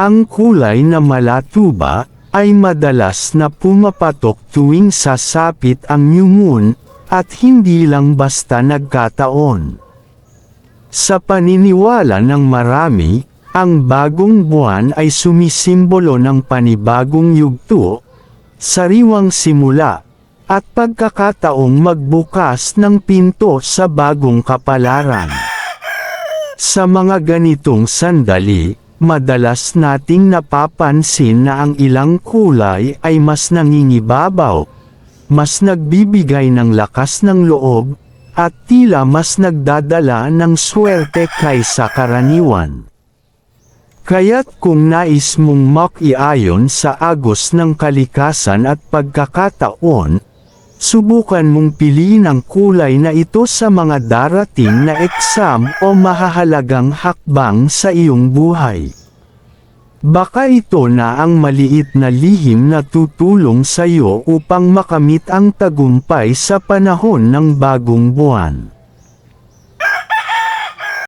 Ang kulay na malatuba ay madalas na pumapatok tuwing sasapit ang new moon at hindi lang basta nagkataon. Sa paniniwala ng marami, ang bagong buwan ay sumisimbolo ng panibagong yugto, sariwang simula, at pagkakataong magbukas ng pinto sa bagong kapalaran. Sa mga ganitong sandali, madalas nating napapansin na ang ilang kulay ay mas nangingibabaw, mas nagbibigay ng lakas ng loob, at tila mas nagdadala ng swerte kaysa karaniwan. Kaya't kung nais mong makiayon sa agos ng kalikasan at pagkakataon, subukan mong piliin ang kulay na ito sa mga darating na eksam o mahahalagang hakbang sa iyong buhay. Baka ito na ang maliit na lihim na tutulong sa iyo upang makamit ang tagumpay sa panahon ng bagong buwan.